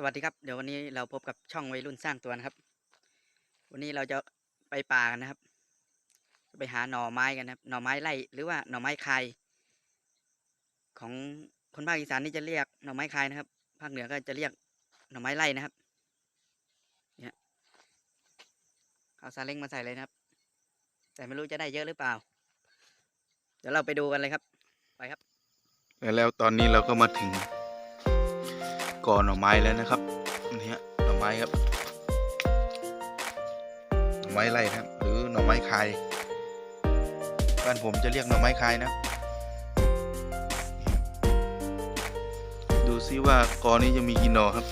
สวัสดีครับ เดี๋ยววันนี้เราพบกับช่องวัยรุ่นสร้างตัวนะครับ วันนี้เราจะไปป่ากันนะครับ จะไปหาหน่อไม้กันนะครับ หน่อไม้ไร่หรือว่าหน่อไม้คายของคนภาคอีสานนี่จะเรียกหน่อไม้คายนะครับ ภาคเหนือก็จะเรียกหน่อไม้ไร่นะครับ เนี่ยเอาซาเล้งมาใส่เลยนะครับ แต่ไม่รู้จะได้เยอะหรือเปล่า เดี๋ยวเราไปดูกันเลยครับ ไปครับ แล้วตอนนี้เราก็มาถึง ก่อหน่อไม้แล้วนะครับนี่ฮะหน่อไม้ครับหน่อไม้ไรครับ หรือหน่อไม้คายบ้านผมจะเรียกหน่อไม้คายนะ ดูซิว่ากอนี้จะมีกี่หน่อครับ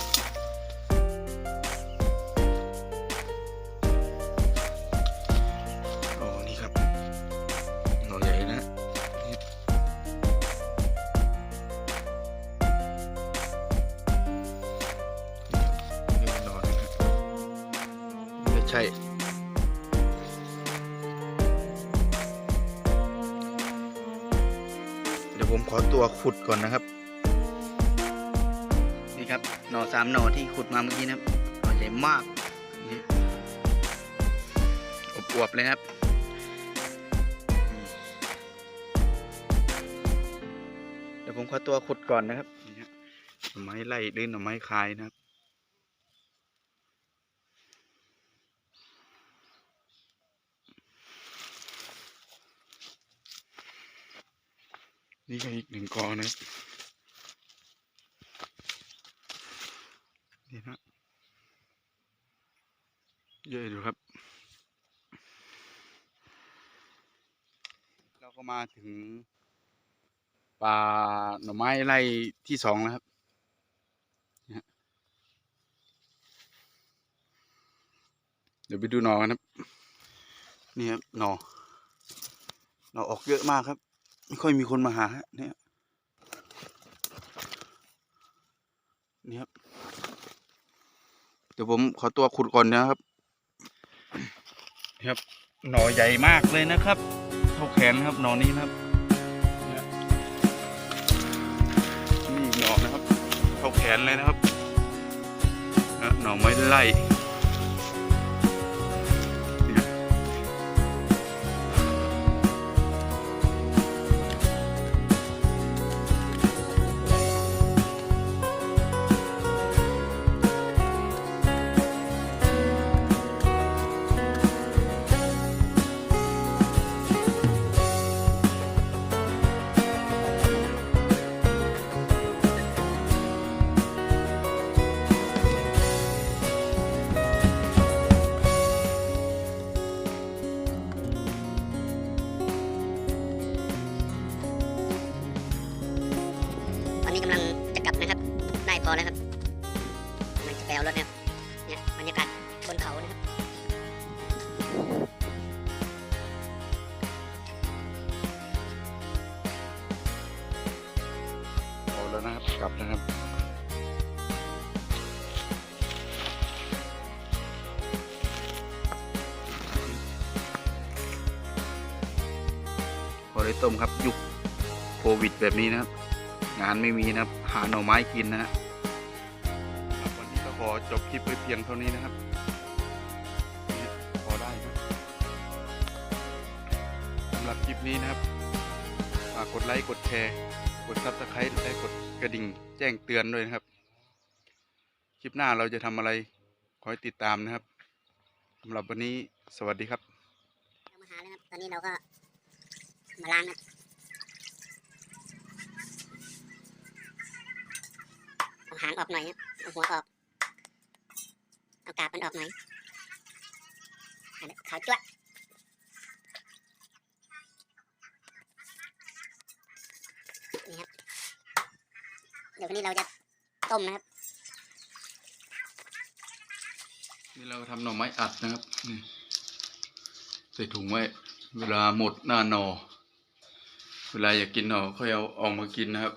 ใช่เดี๋ยวผมขอตัวขุดก่อนนะครับ นี่ครับหน่อสามหน่อที่ขุดมาเมื่อกี้นะครับหน่อใหญ่มากอวบๆเลยครับเดี๋ยวผมขอตัวขุดก่อนนะครับนี่ฮะหน่อไม้ไล่หรือหน่อไม้คายนะครับ นี่ก็อีกหนึ่งกอนะนี่นะเยอะอยู่ครับ เราก็มาถึงป่าหน่อไม้ไร่ที่สองแล้วครับเดี๋ยวไปดูหน่อกันครับ นี่ครับหน่อหน่อออกเยอะมากครับ ไม่ค่อยมีคนมาหา เนี่ยนี่ครับ เดี๋ยวผมขอตัวขุดก่อนนะครับนี่ครับ หน่อใหญ่มากเลยนะครับเท่าแขนครับหน่อนี้นะครับนี่หน่อนะครับเข้าแขนเลยนะครับหน่อไม้ไล่ พอแล้วครับกำลังจะไปเอารถนะครับเนี่ยบรรยากาศบนเขานะครับเอแล้วนะครับกลับนะครับพอได้ต้มครับยุคโควิดแบบนี้นะครับ งานไม่มีนะครับ หาหน่อไม้กินนะครับ อจบคลิปไว้เพียงเท่านี้นะครับ พอได้นะสำหรับคลิปนี้นะครับฝากกดไลค์กดแชร์ กดซับสไครต์และกดกระดิ่งแจ้งเตือนด้วยนะครับ คลิปหน้าเราจะทำอะไรขอให้ติดตามนะครับสำหรับวันนี้สวัสดีครับเรามาหาแล้วครับตอนนี้เราก็มาล้างนะเอาหางออกหน่อยครับเอาหัวออกากาบมันออกหน่อยขาวจ้วะนี่ครับ เดี๋ยวนี้เราจะต้มนะครับ นี่เราทำหน่อไม้อัดนะครับนี่ใส่ถุงไว้ เวลาหมดหน้านอ เวลาอยากกินหนอค่อยเอาออกมากินนะครับ